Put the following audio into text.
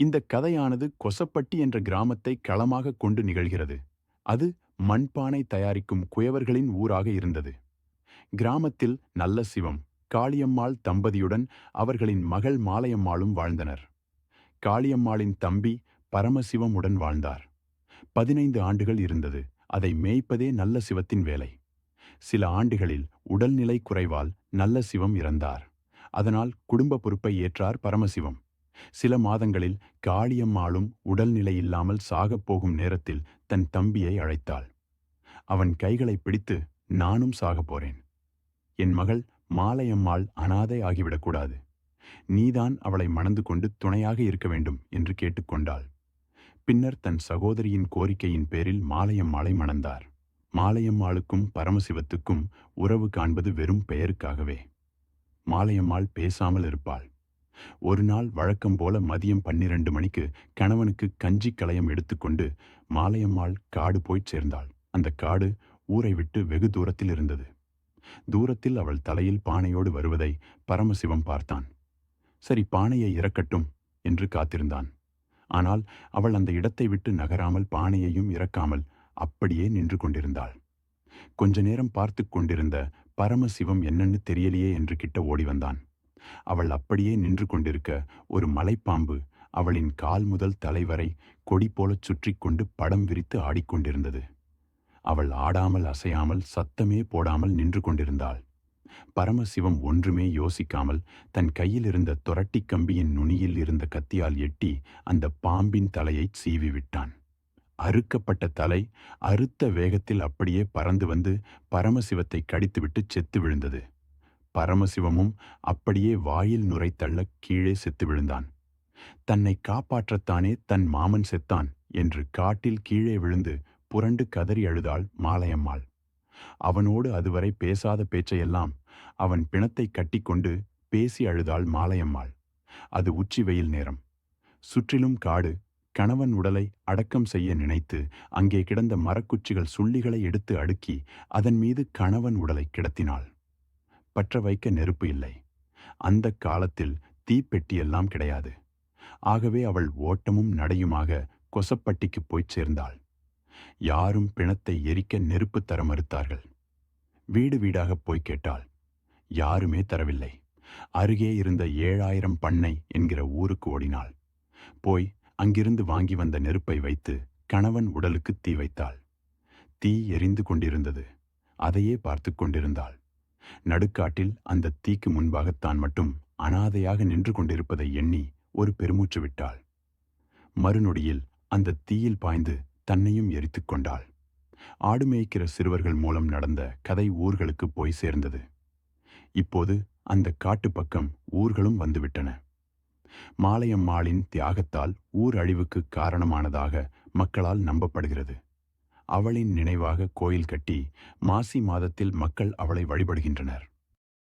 இந்த கதையானது கொசப்பட்டி என்ற கிராமத்தை களமாக கொண்டு நிகழ்கிறது. அது மண்பானை தயாரிக்கும் குயவர்களின் ஊராக இருந்தது. கிராமத்தில் நல்ல சிவம் காளியம்மாள் தம்பதியுடன் அவர்களின் மகள் மாலையம்மாளும் வாழ்ந்தனர். காளியம்மாளின் தம்பி பரமசிவமுடன் வாழ்ந்தார். பதினைந்து ஆண்டுகள் இருந்தது. அதை மேய்ப்பதே நல்ல சிவத்தின் வேலை. சில ஆண்டுகளில் உடல்நிலை குறைவால் நல்ல சிவம் இறந்தார். அதனால் குடும்ப பொறுப்பை ஏற்றார் பரமசிவம். சில மாதங்களில் காளியம்மாளும் உடல்நிலை இல்லாமல் சாகப் போகும் நேரத்தில் தன் தம்பியை அழைத்தாள். அவன் கைகளை பிடித்து நானும் சாகப் போறேன். என் மகள் மாலையம்மாள் அனாதை ஆகிவிடக்கூடாது நீதான் அவளை மணந்து கொண்டு துணையாக இருக்க வேண்டும் என்று கேட்டுக்கொண்டாள் பின்னர் தன் சகோதரியின் கோரிக்கையின் பேரில் மாலையம்மாளை மணந்தார். மாலையம்மாளுக்கும் பரமசிவத்துக்கும் உறவு காண்பது வெறும் பெயருக்காகவே. மாலையம்மாள் பேசாமல் இருப்பாள். ஒரு நாள் வழக்கம் போல மதியம் பன்னிரண்டு மணிக்கு கணவனுக்கு கஞ்சி களையம் எடுத்துக்கொண்டு மாலையம்மாள் காடு போய்ச் சேர்ந்தாள். அந்த காடு ஊரை விட்டு வெகு தூரத்தில் இருந்தது. தூரத்தில் அவள் தலையில் பானையோடு வருவதை பரமசிவம் பார்த்தான். சரி பானையை இறக்கட்டும் என்று காத்திருந்தான். ஆனால் அவள் அந்த இடத்தை விட்டு நகராமல் பானையையும் இறக்காமல் அப்படியே நின்று கொண்டிருந்தாள். கொஞ்ச நேரம் பார்த்து கொண்டிருந்த பரமசிவம் என்னன்னு தெரியலையே என்று கிட்ட ஓடி வந்தான். அவள் அப்படியே நின்று கொண்டிருக்க ஒரு மலைப்பாம்பு அவளின் கால் முதல் தலைவரை கொடி போலச் சுற்றி கொண்டு படம் விரித்து ஆடிக்கொண்டிருந்தது. அவள் ஆடாமல் அசையாமல் சத்தமே போடாமல் நின்று கொண்டிருந்தாள் பரமசிவம் ஒன்றுமே யோசிக்காமல் தன் கையில் இருந்த துரட்டி கம்பியின் நுனியில் இருந்த கத்தியால் எட்டி அந்த பாம்பின் தலையை சீவி விட்டான் அறுக்கப்பட்ட தலை அறுத்த வேகத்தில் அப்படியே பறந்து வந்து பரமசிவத்தை கடித்துவிட்டு செத்து விழுந்தது. பரமசிவமும் அப்படியே வாயில் நுரைத்தள்ள கீழே செத்து விழுந்தான். தன்னை காப்பாற்றத்தானே தன் மாமன் செத்தான்? என்று காட்டில் கீழே விழுந்து புரண்டு கதறி அழுதாள் மாலையம்மாள். அவனோடு அதுவரை பேசாத பேச்சையெல்லாம் அவன் பிணத்தை கட்டிக்கொண்டு பேசி அழுதாள் மாலையம்மாள். அது உச்சி வெயில் நேரம். சுற்றிலும் காடு கணவன் உடலை அடக்கம் செய்ய நினைத்து அங்கே கிடந்த மரக்குச்சிகள் சுள்ளிகளை எடுத்து அடுக்கி அதன் மீது கணவன் உடலை கிடத்தினாள். பற்ற வைக்க நெருப்பு இல்லை. அந்த காலத்தில் தீப்பெட்டியெல்லாம் கிடையாது. ஆகவே அவள் ஓட்டமும் நடையுமாக கொசப்பட்டிக்கு போய்ச் சேர்ந்தாள். யாரும் பிணத்தை எரிக்க நெருப்பு தர மறுத்தார்கள். வீடு வீடாக போய் கேட்டாள். யாருமே தரவில்லை. அருகே இருந்த ஏழாயிரம் பண்ணை என்கிற ஊருக்கு ஓடினாள். போய் அங்கிருந்து வாங்கி வந்த நெருப்பை வைத்து கணவன் உடலுக்கு தீ வைத்தாள். தீ எரிந்து கொண்டிருந்தது. அதையே பார்த்து கொண்டிருந்தாள். நடுக்காட்டில் அந்த தீக்கு முன்பாகத்தான் மட்டும் அனாதையாக நின்று கொண்டிருப்பதை எண்ணி ஒரு பெருமூச்சு விட்டாள். மறுநொடியில் அந்த தீயில் பாய்ந்து தன்னையும் எரித்துக் கொண்டாள். ஆடு மேய்க்கிற சிறுவர்கள் மூலம் நடந்த கதை ஊர்களுக்கு போய் சேர்ந்தது. இப்போது அந்த காட்டு பக்கம் ஊர்களும் வந்துவிட்டன. மாலையம்மாளின் தியாகத்தால் ஊர் அழிவுக்கு காரணமானதாக மக்களால் நம்பப்படுகிறது. அவளின் நினைவாக கோயில் கட்டி மாசி மாதத்தில் மக்கள் அவளை வழிபடுகின்றனர்.